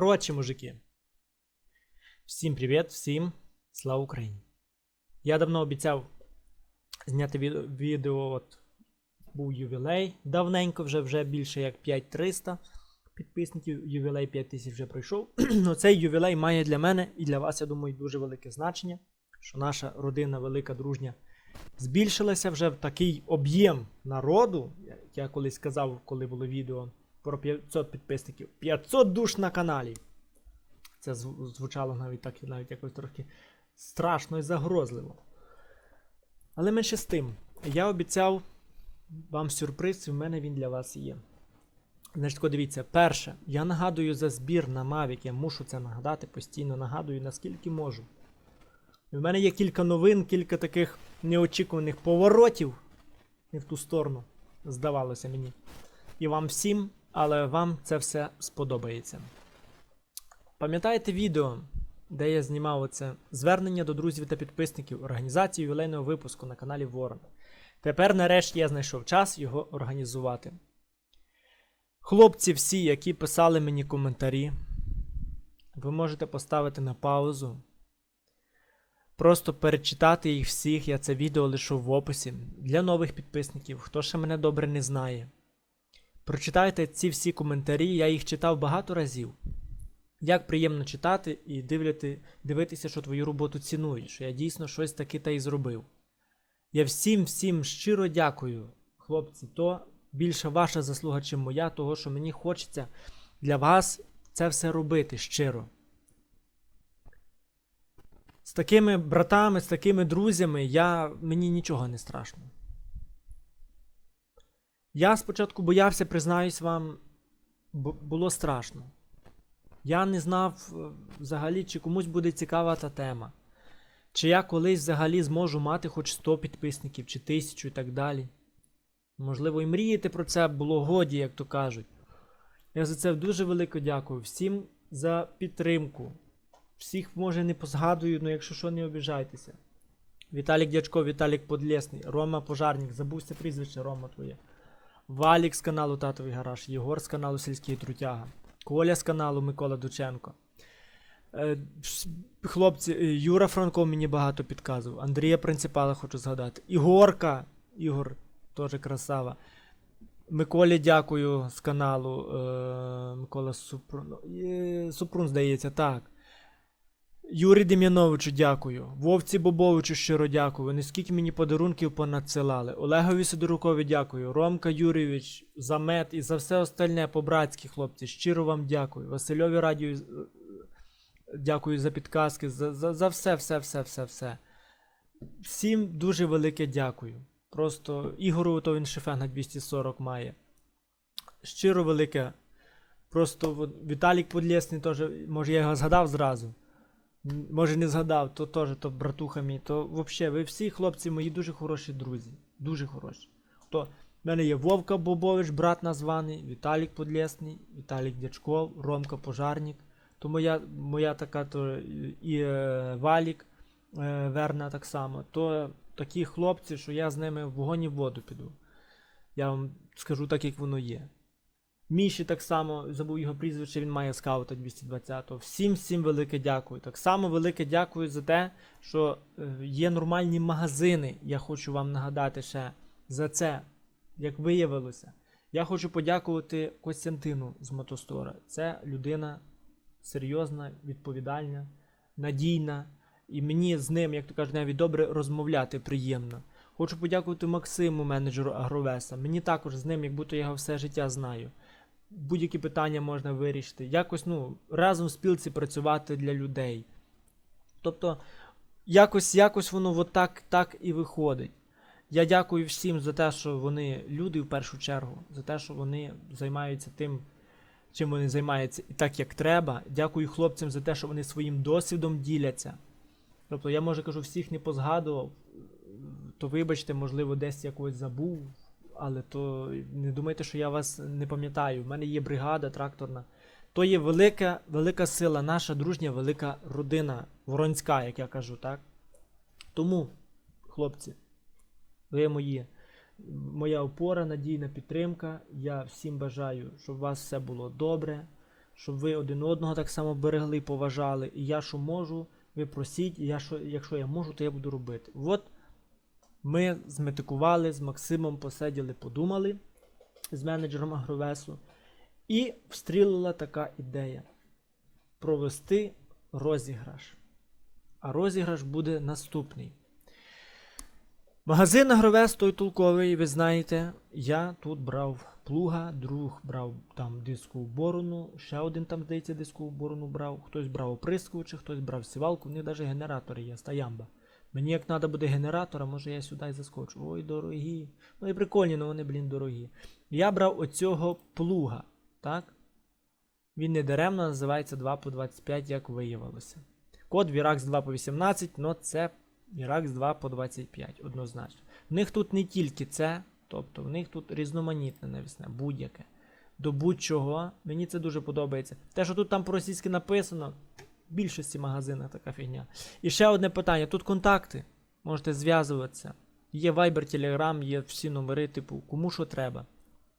Короче, мужики. Всім привіт, всім слава Україні. Я давно обіцяв зняти відео, от був ювілей. Давненько вже вже більше як 5300 підписників. Ювілей 5000 вже пройшов. Ну цей ювілей має для мене і для вас, я думаю, дуже велике значення, що наша родина велика, дружня збільшилася вже в такий об'єм народу. як Я колись сказав, коли було відео про 500 підписників. 500 душ на каналі. Це звучало навіть так, навіть якось трохи страшно і загрозливо. Але менше з тим, я обіцяв вам сюрприз, і в мене він для вас є. Значить, дивіться, перше, я нагадую за збір на Mavic, я мушу це нагадати, постійно нагадую, наскільки можу. І в мене є кілька новин, кілька таких неочікуваних поворотів не в ту сторону, здавалося мені. І вам всім, але вам це все сподобається. Пам'ятаєте відео, де я знімав оце звернення до друзів та підписників організації ювілейного випуску на каналі Ворон. Тепер, нарешті, я знайшов час його організувати. Хлопці, всі, які писали мені коментарі, ви можете поставити на паузу. Просто перечитати їх всіх, я це відео лишу в описі для нових підписників, хто ще мене добре не знає. Прочитайте ці всі коментарі, я їх читав багато разів. Як приємно читати і дивляти, дивитися, що твою роботу цінують, що я дійсно щось таке та й зробив. Я всім всім щиро дякую, хлопці, то більше ваша заслуга, чим моя, того, що мені хочеться для вас це все робити щиро. З такими братами, з такими друзями я, мені нічого не страшно. Я спочатку боявся, признаюсь вам, було страшно. Я не знав е, взагалі, чи комусь буде цікава та тема. Чи я колись взагалі зможу мати хоч 100 підписників, чи 1000 і так далі. Можливо, і мріяти про це було годі, як то кажуть. Я за це дуже велико дякую всім за підтримку. Всіх, може, не позгадую, але якщо що, не обіжайтеся. Віталік Дячко, Віталік Подлєсний, Рома Пожарник, забувся прізвище Рома твоє. Валік з каналу Татовий Гараж, Єгор з каналу Сільський Трутяга, Коля з каналу Микола Дученко. Е, Хлопці, е, Юра Франко мені багато підказував. Андрія Принципала хочу згадати. Ігорка, Ігор, теж красава. Миколі дякую з каналу. Е, Микола Супрун. Супрун, здається, так. Юрій Дем'яновичу дякую. Вовці Бобовичу щиро дякую. Вони скільки мені подарунків понадсилали. Олегові Сидорукові дякую. Ромка Юрійович за мед і за все остальне по-братськи, хлопці. Щиро вам дякую. Васильові радію. е, Дякую за підказки, за, за, за все, все, все, все, все. Всім дуже велике дякую. Просто Ігору, то він шефен на 240 має. Щиро велике. Просто Віталік Подлєсний теж, може я його згадав зразу. Може не згадав, то теж то братуха мій. То взагалі, ви всі хлопці мої дуже хороші друзі. Дуже хороші. То в мене є Вовка Бобович, брат названий, Віталік Подлєсний, Віталік Дячков, Ромка Пожарник. То моя, моя така то і- е, Валік е, Верна так само. То такі хлопці, що я з ними в вогонь і в воду піду. Я вам скажу так, як воно є. Міші так само, забув його прізвище, він має скаута 220-го. Всім всім велике дякую. Так само велике дякую за те, що е, є нормальні магазини. Я хочу вам нагадати ще за це, як виявилося. Я хочу подякувати Костянтину з Мотостора. Це людина серйозна, відповідальна, надійна. І мені з ним, як то кажуть, навіть добре розмовляти приємно. Хочу подякувати Максиму, менеджеру Агровеса. Мені також з ним, як будто я його все життя знаю. Будь-які питання можна вирішити. Якось ну, разом в спілці працювати для людей. Тобто, якось, якось воно от так, так і виходить. Я дякую всім за те, що вони люди в першу чергу, за те, що вони займаються тим, чим вони займаються і так, як треба. Дякую хлопцям за те, що вони своїм досвідом діляться. Тобто, я може кажу, всіх не позгадував, то вибачте, можливо, десь я когось забув, але то не думайте, що я вас не пам'ятаю. У мене є бригада тракторна. То є велика, велика сила, наша дружня, велика родина, воронська, як я кажу, так? Тому, хлопці, ви мої, моя опора, надійна підтримка. Я всім бажаю, щоб у вас все було добре, щоб ви один одного так само берегли поважали. І я що можу, ви просіть, і я що, якщо я можу, то я буду робити. От ми зметикували з Максимом, посиділи, подумали з менеджером Агровесу. І встрілила така ідея провести розіграш. А розіграш буде наступний. Магазин Агровес той толковий, ви знаєте, я тут брав плуга, друг брав там дискову борону, ще один там, здається, дискову борону брав, хтось брав оприскувачі, хтось брав сівалку, в них навіть генератори є, стаямба. Мені як треба буде генератора, може я сюди і заскочу. Ой, дорогі. Ну і прикольні, але вони, блін, дорогі. Я брав оцього плуга, так? Він не даремно називається 2 по 25, як виявилося. Код Virax 2 по 18, але це Virax 2 по 25, однозначно. В них тут не тільки це, тобто в них тут різноманітне навісне, будь-яке. До будь-чого. Мені це дуже подобається. Те, що тут там по-російськи написано, в більшості магазинах така фігня. І ще одне питання: тут контакти. Можете зв'язуватися. Є Viber, Telegram, є всі номери, типу, кому що треба.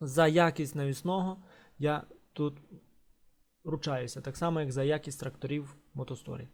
За якість навісного я тут ручаюся, так само, як за якість тракторів в мотосторі.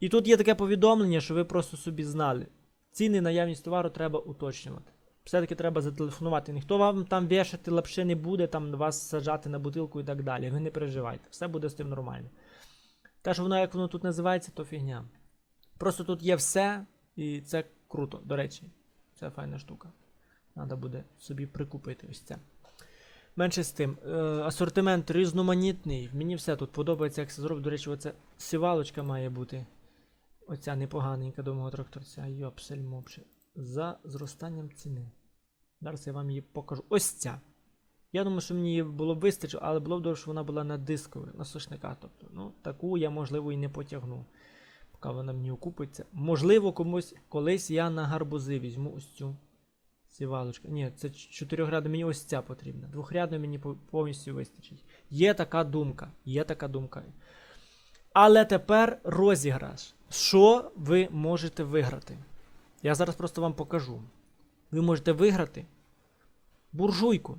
І тут є таке повідомлення, що ви просто собі знали. Ціни наявність товару треба уточнювати. Все-таки треба зателефонувати. Ніхто вам там вішати лапши не буде, там вас саджати на бутилку і так далі. Ви не переживайте, все буде з тим нормально. Те, що воно, як воно тут називається, то фігня. Просто тут є все, і це круто, до речі. Це файна штука. Треба буде собі прикупити ось це. Менше з тим. Е, асортимент різноманітний. Мені все тут подобається, як це зроблю. До речі, оця сівалочка має бути. Оця непоганенька до мого тракторця. Йопсель мопше. За зростанням ціни. Зараз я вам її покажу. Ось ця. Я думаю, що мені було б вистачило, але було б добре, що вона була на дискові, на сушника. Тобто, ну, таку я, можливо, і не потягну. Поки вона мені окупиться. Можливо, комусь колись я на гарбузи візьму ось цю сівалочку. Ні, це чотирьохрядна, мені ось ця потрібна. Двохрядна мені повністю вистачить. Є така думка. Є така думка. Але тепер розіграш. Що ви можете виграти? Я зараз просто вам покажу. Ви можете виграти буржуйку.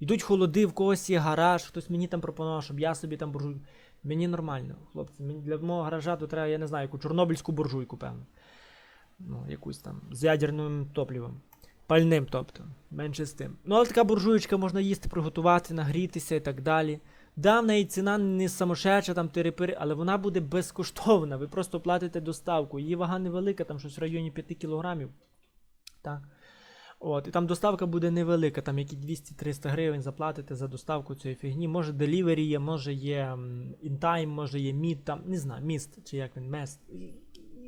Йдуть холоди, в когось є гараж, хтось мені там пропонував, щоб я собі там буржуйку. Мені нормально, хлопці. Мені для мого гаража то треба, я не знаю, яку чорнобильську буржуйку, певно. Ну, якусь там з ядерним топливом. Пальним, тобто, менше з тим. Ну, але така буржуєчка можна їсти, приготувати, нагрітися і так далі. Да, в неї ціна не самошеча, там тири але вона буде безкоштовна. Ви просто платите доставку. Її вага невелика, там щось в районі 5 кілограмів. Так. От, і там доставка буде невелика, там які 200-300 гривень заплатите за доставку цієї фігні. Може делівері є, може є інтайм, може є мід, там, не знаю, міст, чи як він, мест.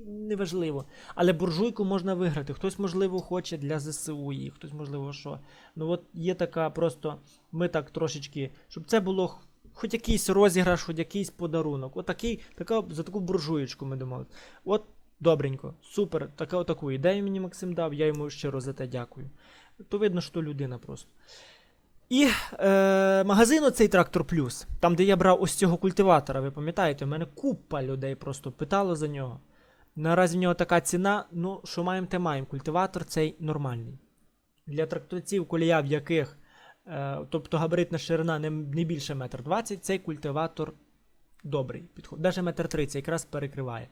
Неважливо. Але буржуйку можна виграти. Хтось, можливо, хоче для ЗСУ її, хтось, можливо, що. Ну от є така просто. Ми так трошечки, щоб це було хоч якийсь розіграш, хоч якийсь подарунок. От такий, така, за таку буржуєчку ми думали. От Добренько, супер, така, таку ідею мені Максим дав, я йому щиро за те дякую. То видно, що людина просто. І е, магазин оцей Трактор Плюс, там, де я брав ось цього культиватора, ви пам'ятаєте, у мене купа людей просто питало за нього. Наразі в нього така ціна, ну, що маємо, те маємо. Культиватор цей нормальний. Для тракторців, колія в яких, е, тобто габаритна ширина не, не більше 1,20 м, цей культиватор добрий. Підход. Навіть 1,30 м якраз перекриває.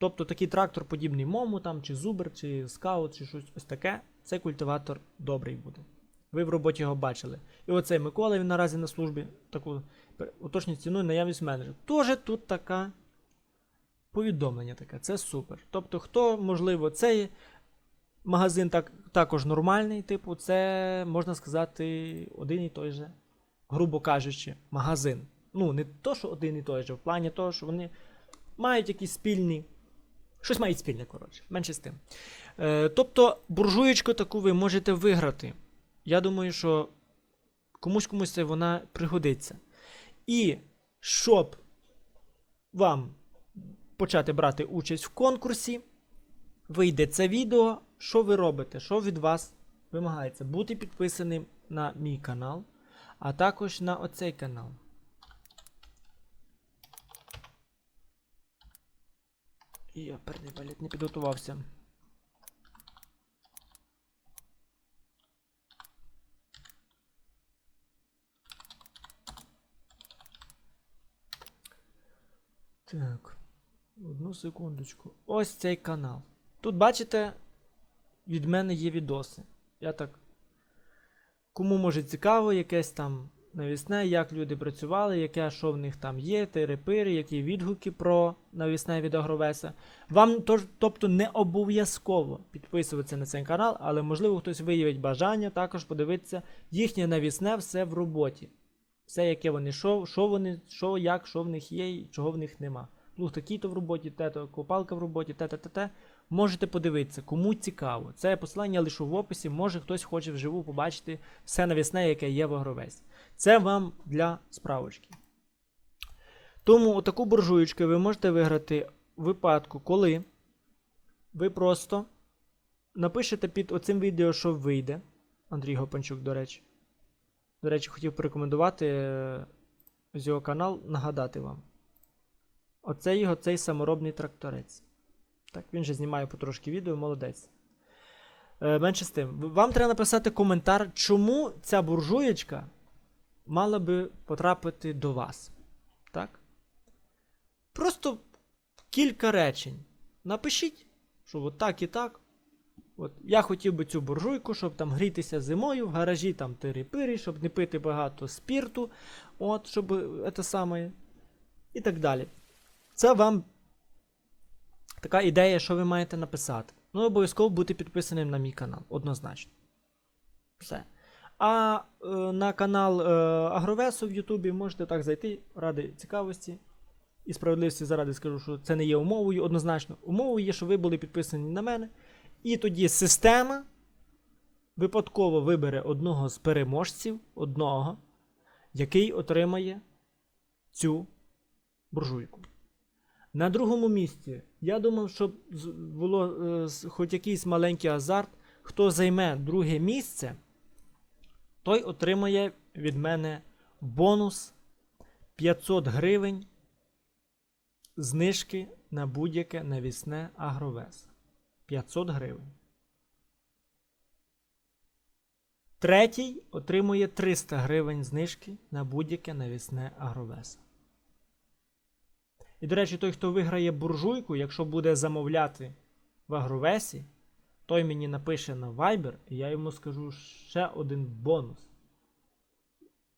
Тобто такий трактор, подібний мому, там, чи зубр, чи скаут, чи щось ось таке, цей культиватор добрий буде. Ви в роботі його бачили. І оцей Микола, він наразі на службі, таку уточнює ціну і наявність менеджер. Тоже тут така повідомлення таке, це супер. Тобто, хто, можливо, цей магазин так, також нормальний, типу, це, можна сказати, один і той же, грубо кажучи, магазин. Ну, не то, що один і той же, в плані того, що вони мають якісь спільні. Щось мають спільне, коротше, менше з тим. Е, тобто, буржуєчку таку ви можете виграти. Я думаю, що комусь комусь це вона пригодиться. І щоб вам почати брати участь в конкурсі, вийде це відео. Що ви робите? Що від вас вимагається? Бути підписаним на мій канал, а також на оцей канал. І перний валіт не підготувався. Так, одну секундочку. Ось цей канал. Тут, бачите, від мене є відоси. Я так. Кому може цікаво, якесь там навісне, як люди працювали, яке що в них там є, терепири, які відгуки про навісне від Агровеса. Вам тож, тобто не обов'язково підписуватися на цей канал, але можливо хтось виявить бажання також подивитися їхнє навісне все в роботі. Все, яке вони, що, що вони, що, як, що в них є і чого в них нема. Плуг такий-то в роботі, те-то копалка в роботі, те-те-те-те. Можете подивитися, кому цікаво. Це посилання лише в описі, може хтось хоче вживу побачити все навісне, яке є в Агровесі. Це вам для справочки. Тому отаку буржуєчку ви можете виграти в випадку, коли ви просто напишете під оцим відео, що вийде. Андрій Гопанчук, до речі. До речі, хотів порекомендувати е, з його канал, нагадати вам. Оце його цей саморобний тракторець. Так, він же знімає потрошки відео, молодець. Е, менше з тим. Вам треба написати коментар, чому ця буржуєчка мала би потрапити до вас. Так? Просто кілька речень. Напишіть, що от так і так. От, я хотів би цю буржуйку, щоб там грітися зимою, в гаражі там тири-пири, щоб не пити багато спірту, от, щоб це саме. І так далі. Це вам така ідея, що ви маєте написати. Ну, обов'язково бути підписаним на мій канал, однозначно. Все. А е, на канал е, Агровесу в Ютубі можете так зайти ради цікавості. І справедливості заради скажу, що це не є умовою, однозначно. Умовою є, що ви були підписані на мене. І тоді система випадково вибере одного з переможців, одного, який отримає цю буржуйку. На другому місці я думав, щоб було е, хоч якийсь маленький азарт. Хто займе друге місце, той отримає від мене бонус 500 гривень знижки на будь-яке навісне агровес. 500 гривень. Третій отримує 300 гривень знижки на будь-яке навісне агровес. І, до речі, той, хто виграє буржуйку, якщо буде замовляти в агровесі, той мені напише на Viber, і я йому скажу ще один бонус.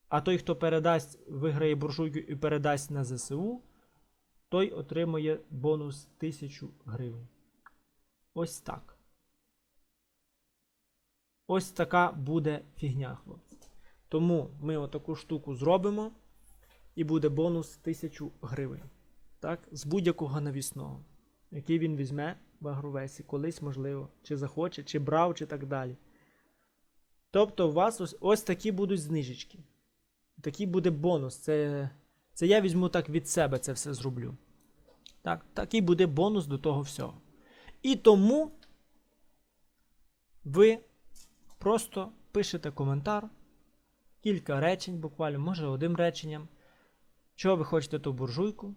А той, хто передасть, виграє буржуйку і передасть на ЗСУ, той отримує бонус 1000 гривень. Ось так. Ось така буде фігня, хлопці. Тому ми отаку штуку зробимо, і буде бонус 1000 гривень. Так, з будь-якого навісного, який він візьме в агровесі, колись, можливо, чи захоче, чи брав, чи так далі. Тобто, у вас ось, ось такі будуть знижечки. Такий буде бонус. Це, це я візьму так від себе це все зроблю. Так, такий буде бонус до того всього. І тому ви просто пишете коментар, кілька речень, буквально, може одним реченням. Чого ви хочете ту буржуйку?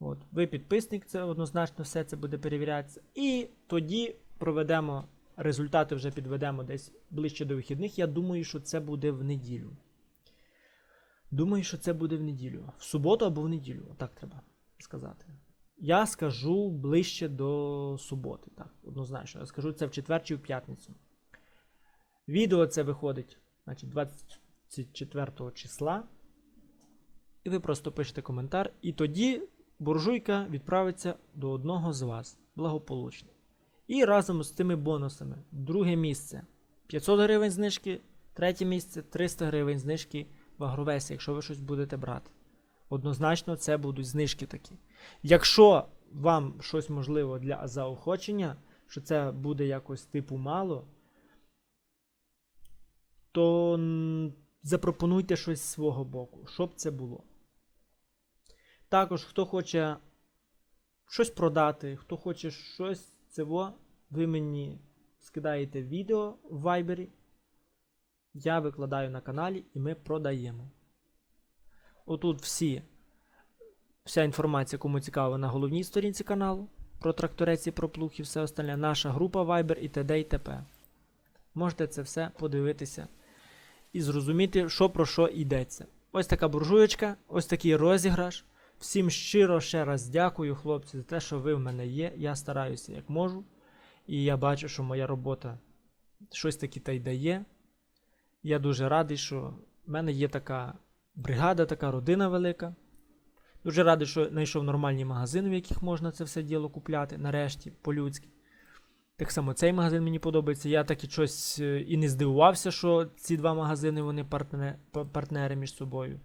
От, ви підписник, це однозначно все це буде перевірятися. І тоді проведемо результати, вже підведемо десь ближче до вихідних. Я думаю, що це буде в неділю. Думаю, що це буде в неділю. В суботу або в неділю, так треба сказати. Я скажу ближче до суботи, так, однозначно. Я скажу це в четвер чи в п'ятницю. Відео це виходить значить, 24 числа. І ви просто пишете коментар, і тоді буржуйка відправиться до одного з вас благополучно. І разом з цими бонусами. Друге місце 500 гривень знижки, третє місце 300 гривень знижки в агровесі, якщо ви щось будете брати. Однозначно, це будуть знижки такі. Якщо вам щось можливо для заохочення, що це буде якось типу мало, то запропонуйте щось з свого боку, щоб це було. Також, хто хоче щось продати, хто хоче щось цього, ви мені скидаєте відео в Viber. Я викладаю на каналі і ми продаємо. Отут всі, вся інформація, кому цікаво, на головній сторінці каналу про тракторець і про плуг і все остальне. Наша група Viber і т.д. і т.п. Можете це все подивитися і зрозуміти, що про що йдеться. Ось така буржуєчка, ось такий розіграш. Всім щиро ще раз дякую, хлопці, за те, що ви в мене є. Я стараюся як можу. І я бачу, що моя робота щось таки та й дає. Я дуже радий, що в мене є така бригада, така родина велика. Дуже радий, що знайшов нормальні магазини, в яких можна це все діло купляти, нарешті, по-людськи. Так само цей магазин мені подобається. Я так і щось е, і не здивувався, що ці два магазини вони партнери між собою.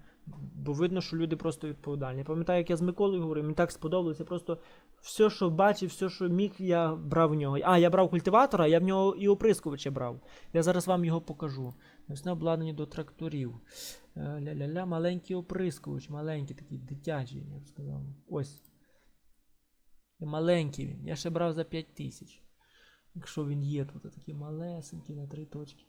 Бо видно, що люди просто відповідальні. Пам'ятаю, як я з Миколою говорив, мені так сподобалося. Просто все, що бачив, все, що міг, я брав в нього. А, я брав культиватора, я в нього і оприскувача брав. Я зараз вам його покажу. Навесне обладнання до тракторів. Е, Ля-ля-ля, маленький оприскувач, маленький такий дитячий, я б сказав. Ось. Маленький він. Я ще брав за 5 тисяч. Якщо він є, то такий малесенький на три точки.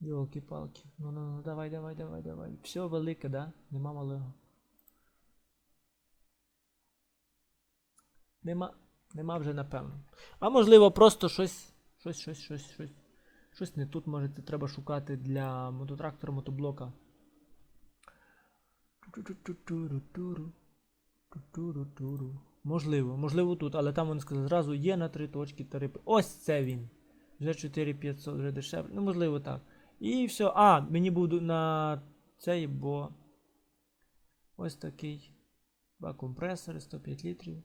Йолки-палки. Ну, ну, ну, давай, давай, давай, давай. Все велике, да? Нема малого. Нема. Нема вже напевно. А можливо, просто щось. Щось, щось, щось, щось. Щось не тут може це треба шукати для мототрактора, мотоблока. Можливо, можливо тут, але там вони сказали, зразу є на три точки тариф. Ось це він. Вже 4500, вже дешевле. Ну, можливо, так. І все. А, мені буду на цей, бо ось такий. Два компресори, 105 літрів.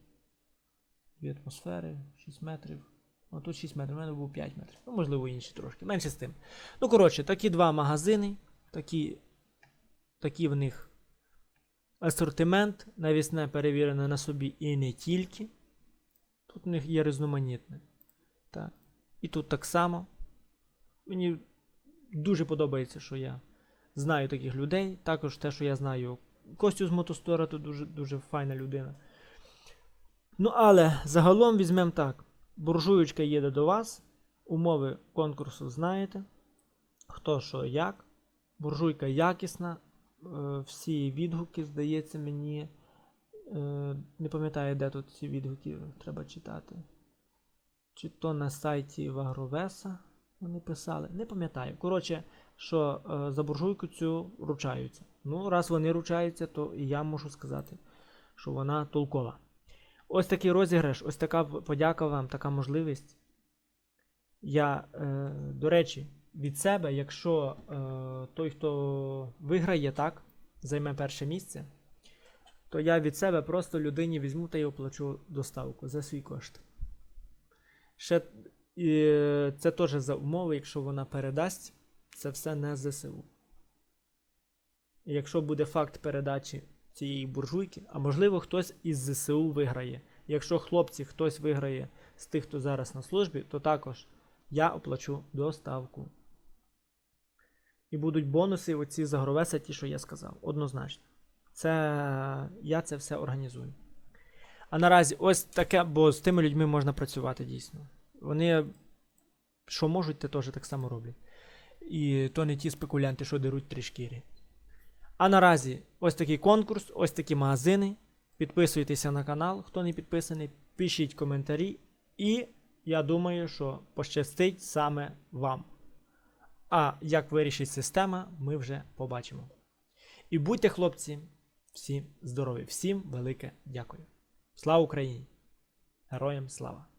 Дві атмосфери, 6 метрів. О, тут 6 метрів, у мене був 5 метрів. Ну, можливо, інші трошки. Менше з тим. Ну, коротше, такі два магазини, такі, такі в них асортимент, навісне перевірене на собі і не тільки. Тут в них є різноманітне. Так. І тут так само. Мені дуже подобається, що я знаю таких людей. Також те, що я знаю Костю з Мотостора, то дуже, дуже файна людина. Ну, але загалом візьмемо так. Буржуючка їде до вас. Умови конкурсу знаєте. Хто що як. Буржуйка якісна. Е, Всі відгуки, здається, мені. е, Не пам'ятаю, де тут ці відгуки треба читати. Чи то на сайті Вагровеса вони писали. Не пам'ятаю. Коротше, що е, за буржуйку цю ручаються. Ну, раз вони ручаються, то і я можу сказати, що вона толкова. Ось такий розіграш, ось така подяка вам, така можливість. Я, е, до речі, від себе, якщо е, той, хто виграє, так, займе перше місце, то я від себе просто людині візьму та й оплачу доставку за свій кошт. Ще і це теж за умови, якщо вона передасть, це все не ЗСУ. І якщо буде факт передачі цієї буржуйки, а можливо хтось із ЗСУ виграє. Якщо хлопці хтось виграє з тих, хто зараз на службі, то також я оплачу доставку. І будуть бонуси оці за Гровеса, ті, що я сказав. Однозначно. Це я це все організую. А наразі ось таке, бо з тими людьми можна працювати дійсно. Вони що можуть, те теж так само роблять. І то не ті спекулянти, що деруть три шкіри. А наразі ось такий конкурс, ось такі магазини. Підписуйтеся на канал, хто не підписаний, пишіть коментарі. І я думаю, що пощастить саме вам. А як вирішить система, ми вже побачимо. І будьте, хлопці, всі здорові, всім велике дякую. Слава Україні! Героям слава!